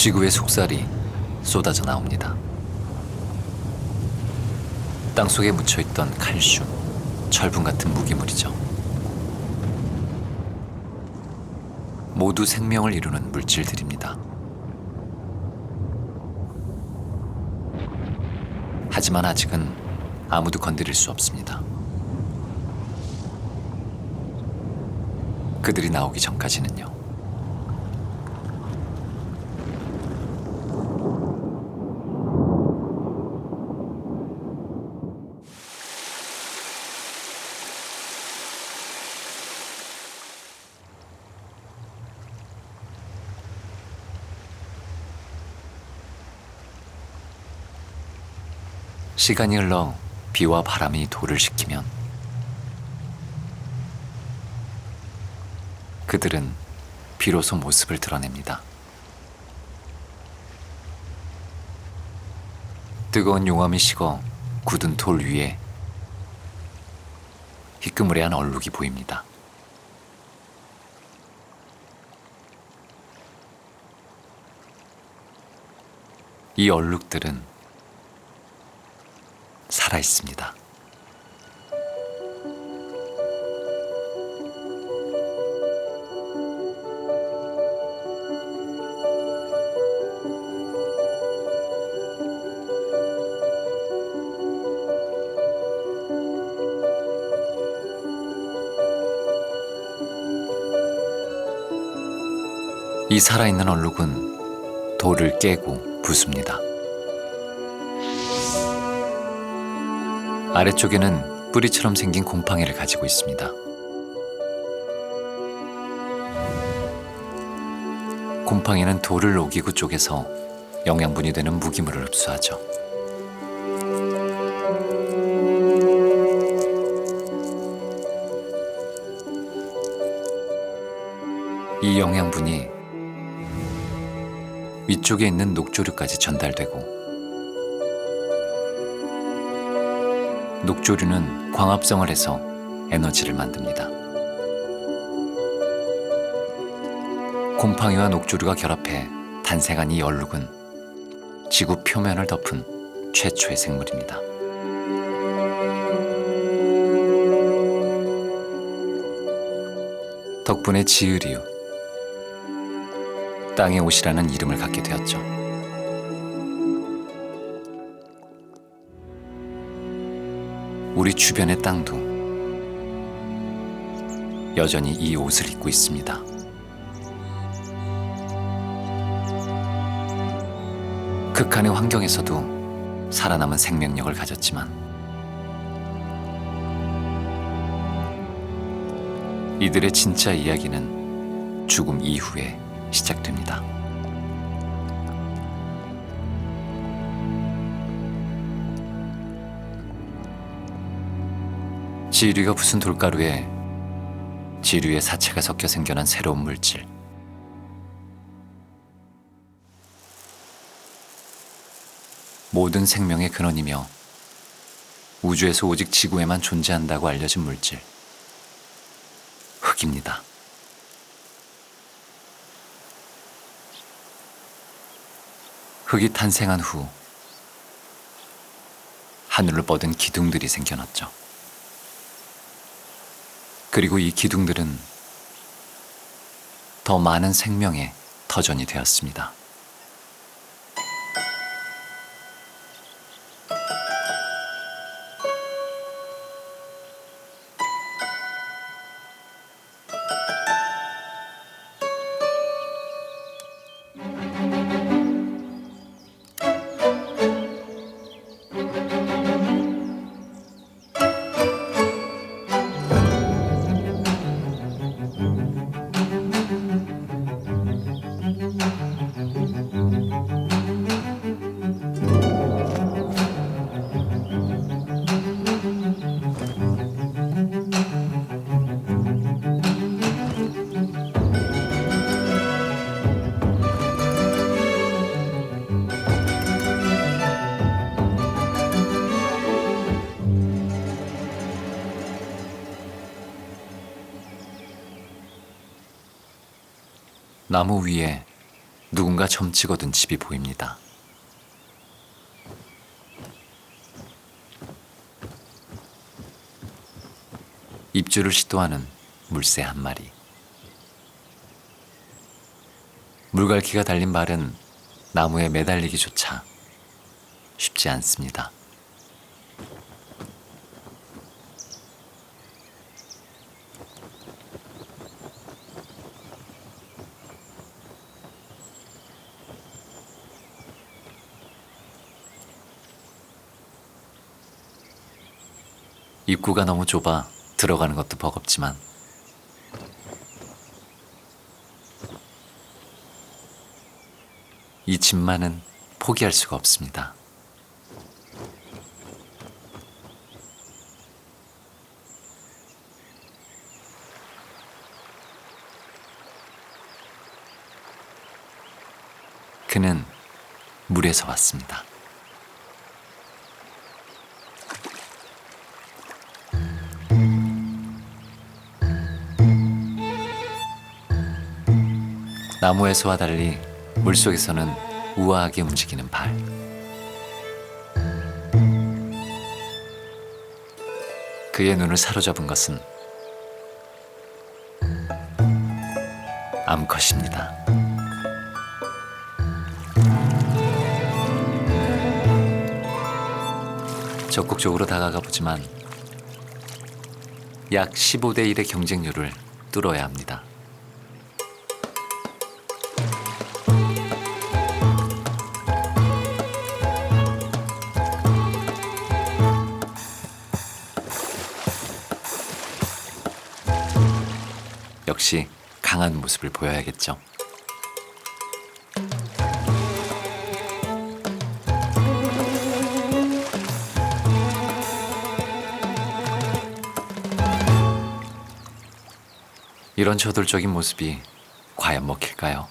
지구의 속살이 쏟아져 나옵니다. 땅 속에 묻혀있던 칼슘, 철분 같은 무기물이죠. 모두 생명을 이루는 물질들입니다. 하지만 아직은 아무도 건드릴 수 없습니다. 그들이 나오기 전까지는요. 시간이 흘러 비와 바람이 돌을 식히면 그들은 비로소 모습을 드러냅니다. 뜨거운 용암이 식어 굳은 돌 위에 희끄무레한 얼룩이 보입니다. 이 얼룩들은 살아 있습니다. 이 살아있는 얼룩은 돌을 깨고 부숩니다. 아래쪽에는 뿌리처럼 생긴 곰팡이를 가지고 있습니다. 곰팡이는 돌을 녹이고 쪼개서 영양분이 되는 무기물을 흡수하죠. 이 영양분이 위쪽에 있는 녹조류까지 전달되고 녹조류는 광합성을 해서 에너지를 만듭니다. 곰팡이와 녹조류가 결합해 탄생한 이 얼룩은 지구 표면을 덮은 최초의 생물입니다. 덕분에 지으리유, 땅의 옷이라는 이름을 갖게 되었죠. 우리 주변의 땅도 여전히 이 옷을 입고 있습니다. 극한의 환경에서도 살아남은 생명력을 가졌지만 이들의 진짜 이야기는 죽음 이후에 시작됩니다. 지류가 부순 돌가루에 지류의 사체가 섞여 생겨난 새로운 물질. 모든 생명의 근원이며 우주에서 오직 지구에만 존재한다고 알려진 물질. 흙입니다. 흙이 탄생한 후 하늘을 뻗은 기둥들이 생겨났죠. 그리고 이 기둥들은 더 많은 생명의 터전이 되었습니다. 나무 위에 누군가 점찍어둔 집이 보입니다. 입주를 시도하는 물새 한 마리. 물갈퀴가 달린 말은 나무에 매달리기조차 쉽지 않습니다. 입구가 너무 좁아 들어가는 것도 버겁지만 이 집만은 포기할 수가 없습니다. 그는 물에서 왔습니다. 나무에서와 달리 물속에서는 우아하게 움직이는 발. 그의 눈을 사로잡은 것은 암컷입니다. 적극적으로 다가가 보지만 약 15대 1의 경쟁률을 뚫어야 합니다. 강한 모습을 보여야겠죠. 이런 저돌적인 모습이 과연 먹힐까요?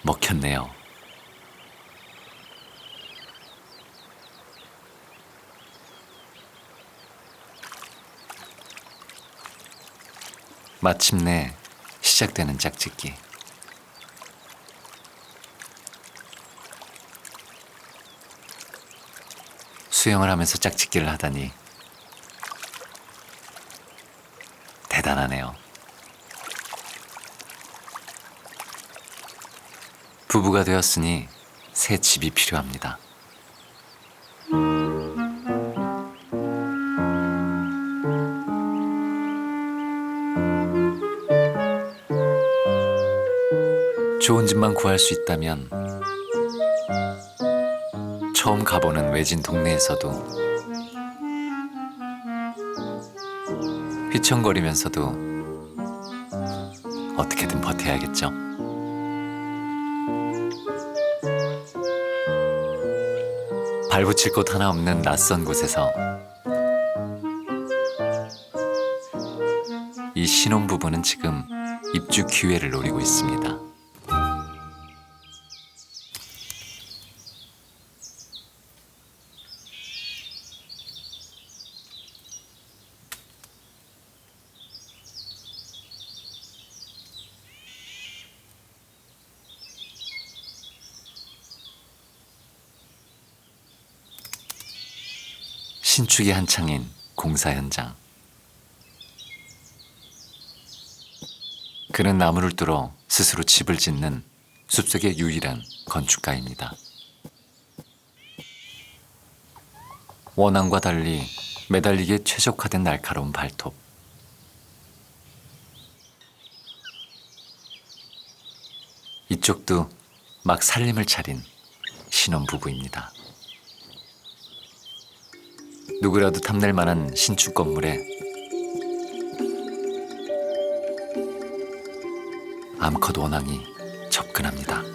먹혔네요. 마침내 시작되는 짝짓기. 수영을 하면서 짝짓기를 하다니 대단하네요. 부부가 되었으니 새 집이 필요합니다. 좋은 집만 구할 수 있다면 처음 가보는 외진 동네에서도 휘청거리면서도 어떻게든 버텨야겠죠. 발붙일 곳 하나 없는 낯선 곳에서 이 신혼 부부는 지금 입주 기회를 노리고 있습니다. 신축이 한창인 공사 현장. 그는 나무를 뚫어 스스로 집을 짓는 숲속의 유일한 건축가입니다. 원앙과 달리 매달리기에 최적화된 날카로운 발톱. 이쪽도 막 살림을 차린 신혼부부입니다. 누구라도 탐낼 만한 신축 건물에 암컷 원앙이 접근합니다.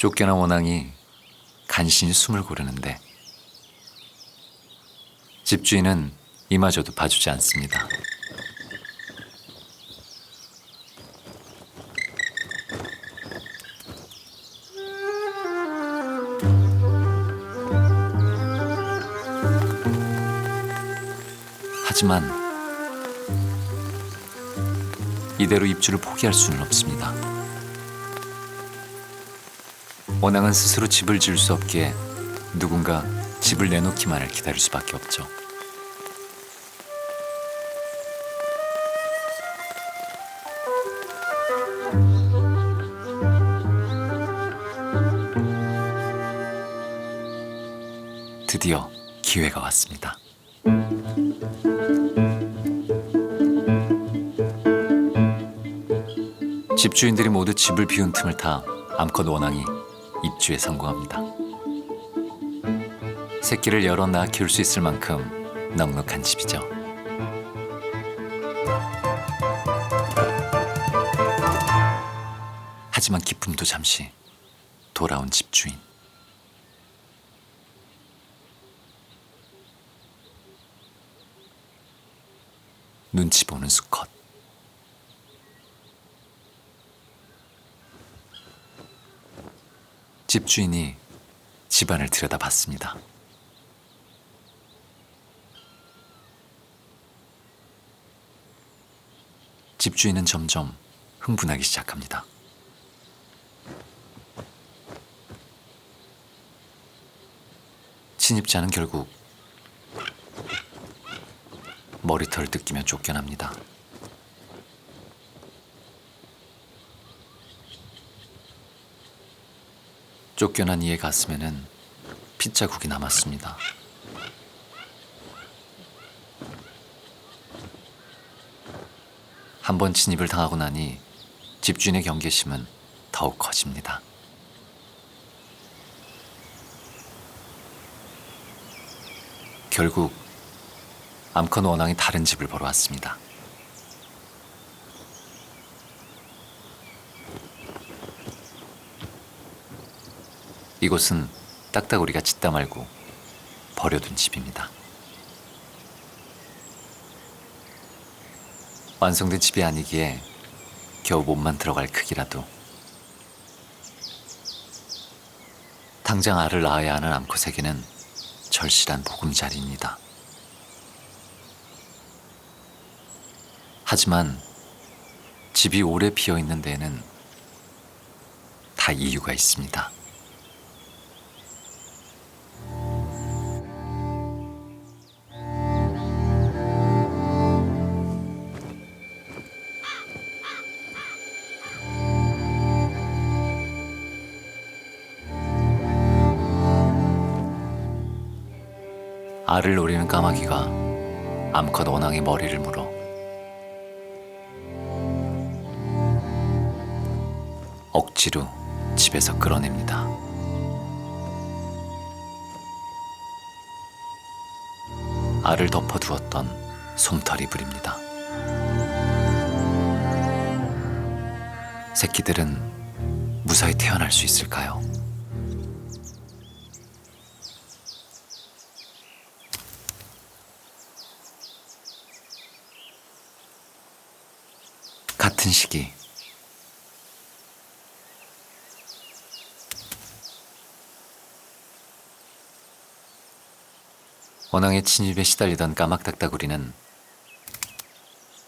쫓겨난 원앙이 간신히 숨을 고르는데 집주인은 이마저도 봐주지 않습니다. 하지만 이대로 입주를 포기할 수는 없습니다. 원앙은 스스로 집을 지을 수 없기에 누군가 집을 내놓기만을 기다릴 수밖에 없죠. 드디어 기회가 왔습니다. 집주인들이 모두 집을 비운 틈을 타 암컷 원앙이 입주에 성공합니다. 새끼를 여러 낳아 키울 수 있을 만큼 넉넉한 집이죠. 하지만 기쁨도 잠시 돌아온 집주인. 눈치 보는 수컷. 집주인이 집안을 들여다봤습니다. 집주인은 점점 흥분하기 시작합니다. 침입자는 결국 머리털을 뜯기며 쫓겨납니다. 쫓겨난 이의 가슴에는 핏자국이 남았습니다. 한번 침입을 당하고 나니 집주인의 경계심은 더욱 커집니다. 결국 암컷 원앙이 다른 집을 보러 왔습니다. 이곳은 딱따구리가 짖다 말고 버려둔 집입니다. 완성된 집이 아니기에 겨우 몸만 들어갈 크기라도 당장 알을 낳아야 하는 암컷에게는 절실한 보금자리입니다. 하지만 집이 오래 비어 있는 데에는 다 이유가 있습니다. 알을 노리는 까마귀가 암컷 원앙의 머리를 물어 억지로 집에서 끌어냅니다. 알을 덮어두었던 솜털이 불입니다. 새끼들은 무사히 태어날 수 있을까요? 같은 시기 원앙의 침입에 시달리던 까막닥다구리는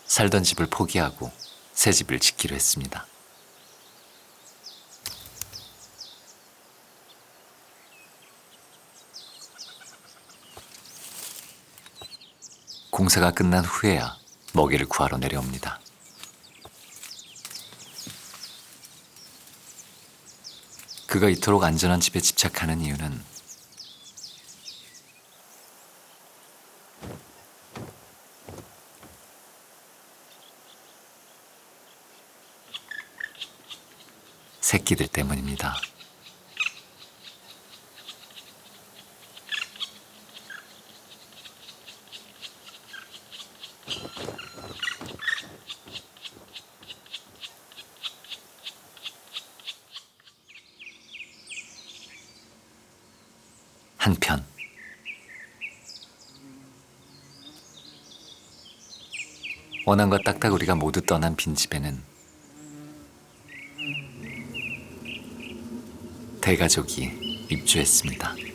살던 집을 포기하고 새 집을 짓기로 했습니다. 공사가 끝난 후에야 먹이를 구하러 내려옵니다. 그가 이토록 안전한 집에 집착하는 이유는 새끼들 때문입니다. 한편 원한과 딱딱우리가 모두 떠난 빈집에는 대가족이 입주했습니다.